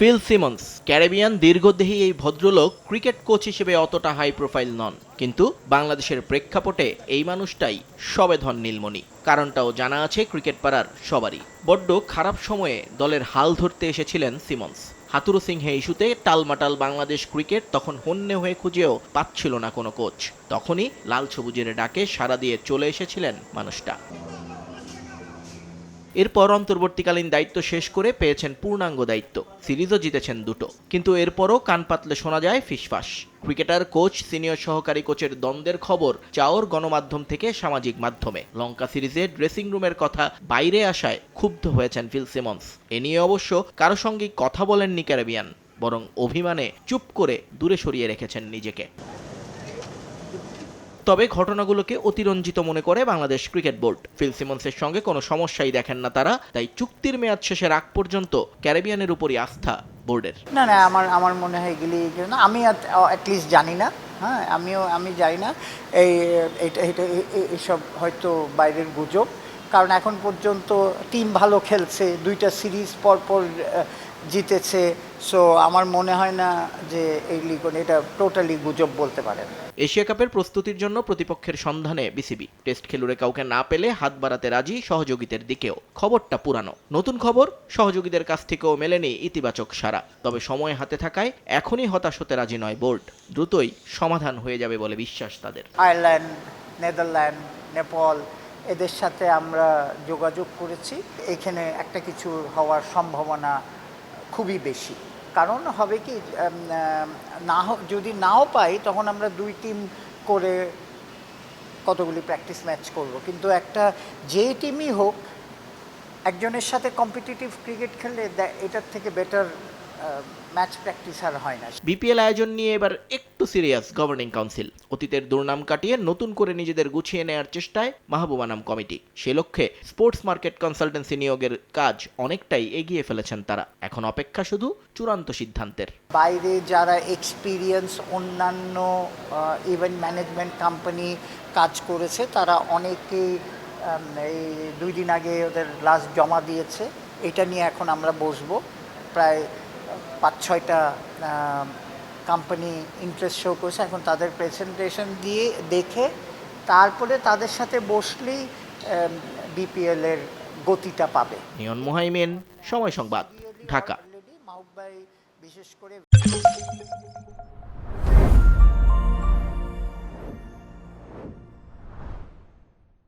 Phil Simmons, Caribbean দীর্ঘদেহী এই ভদ্রলোক cricket coach হিসেবে অতটা হাই প্রোফাইল নন। কিন্তু বাংলাদেশের প্রেক্ষাপটে এই মানুষটাই সবে ধন নীলমণি। কারণটাও জানা আছে ক্রিকেট পাড়ার সবারই। বড্ড খারাপ সময়ে দলের হাল ধরতে এসেছিলেন সিমন্স। হাতুরু সিংহে ইস্যুতে টালমাটাল বাংলাদেশ ক্রিকেট তখন হন্যে হয়ে খুঁজেও পাচ্ছিল না কোনো কোচ। তখনই লাল সবুজের ডাকে সাড়া দিয়ে চলে এসেছিলেন মানুষটা। এরপর অন্তর্বর্তীকালীন দায়িত্ব শেষ করে পেয়েছেন পূর্ণাঙ্গ দায়িত্ব। সিরিজও জিতেছেন দুটো। কিন্তু এরপরও কান পাতলে শোনা যায় ফিসফাস। ক্রিকেটার, কোচ, সিনিয়র সহকারী কোচের দ্বন্দ্বের খবর চাওর গণমাধ্যম থেকে সামাজিক মাধ্যমে। লঙ্কা সিরিজে ড্রেসিং রুমের কথা বাইরে আসায় ক্ষুব্ধ হয়েছেন ফিল সিমন্স। এ নিয়ে অবশ্য কারও সঙ্গে কথা বলেননি ক্যারিবিয়ান, বরং অভিমানে চুপ করে দূরে সরিয়ে রেখেছেন নিজেকে। তবে ঘটনাগুলোকে অতিরঞ্জিত মনে করে বাংলাদেশ ক্রিকেট বোর্ড। ফিল সিমন্সের সঙ্গে কোনো সমস্যাই দেখেন না তারা তাই চুক্তির মেয়াদ শেষের আগ পর্যন্ত ক্যারিবিয়ানের উপরই আস্থা বোর্ডের। না না আমার আমার মনে হয় এগুলি না আমি অ্যাটলিস্ট জানি না হ্যাঁ আমিও আমি জানি না এই এটা এ- এ- হয়তো বাইরের গুজব। কারণ এখন পর্যন্ত টিম ভালো খেলছে দুইটা সিরিজ পর পর আহ, জিতেছে সো আমার মনে হয় না যে এই লিগ এটা টোটালি গুজব বলতে পারেন এশিয়া কাপের প্রস্তুতির জন্য প্রতিপক্ষের সন্ধানে বিসিবি। টেস্ট খেলুড়ে কাউকে না পেলে হাত বাড়াতে রাজি সহযোগীদের দিকেও। খবরটা পুরানো। নতুন খবর সহযোগীদের কাছ থেকেও মেলেনি ইতিবাচক সারা তবে সময় হাতে থাকায় এখনই হতাশ হতে রাজি নয় বোর্ড। দ্রুতই সমাধান হয়ে যাবে বলে বিশ্বাস তাদের। আয়ারল্যান্ড নেদারল্যান্ড নেপাল এদের সাথে আমরা যোগাযোগ করেছি। এখানে একটা কিছু হওয়ার সম্ভাবনা খুবই বেশি। কারণ হবে কি না যদি নাও পাই, তখন আমরা দুই টিম করে কতগুলি প্র্যাকটিস ম্যাচ করব। কিন্তু একটা যে টিমই হোক, একজনের সাথে কম্পিটিটিভ ক্রিকেট খেললে এটার থেকে বেটার ম্যাচ প্র্যাকটিস আর হয় না। বিপিএল আয়োজন নিয়ে এবার একটু সিরিয়াস গভর্নিং কাউন্সিল। অতীতের দুর্নাম কাটিয়ে নতুন করে নিজেদের গুছিয়ে নেয়ার চেষ্টায় মাহবুবানাম কমিটি। সে লক্ষ্যে স্পোর্টস মার্কেট কনসালটেন্সি নিয়োগের কাজ অনেকটাই এগিয়ে ফেলেছেন তারা। এখন অপেক্ষা শুধু চূড়ান্ত সিদ্ধান্তের। বাইরে যারা এক্সপিরিয়েন্স অন্যান্য ইভেন্ট ম্যানেজমেন্ট কোম্পানি কাজ করেছে তারা অনেকেই এই দুই দিন আগে ওদের লাস্ট জমা দিয়েছে। এটা নিয়ে এখন আমরা বসবো। প্রায় পাঁচ ছয়টা কোম্পানি ইন্টারেস্ট শো করেছে। এখন তাদের প্রেজেন্টেশন দিয়ে দেখে তারপরে তাদের সাথে বসলেই বিপিএল এর গতিটা পাবে। নিয়ন মোহাইমেন সময় সংবাদ ঢাকা। বিশেষ করে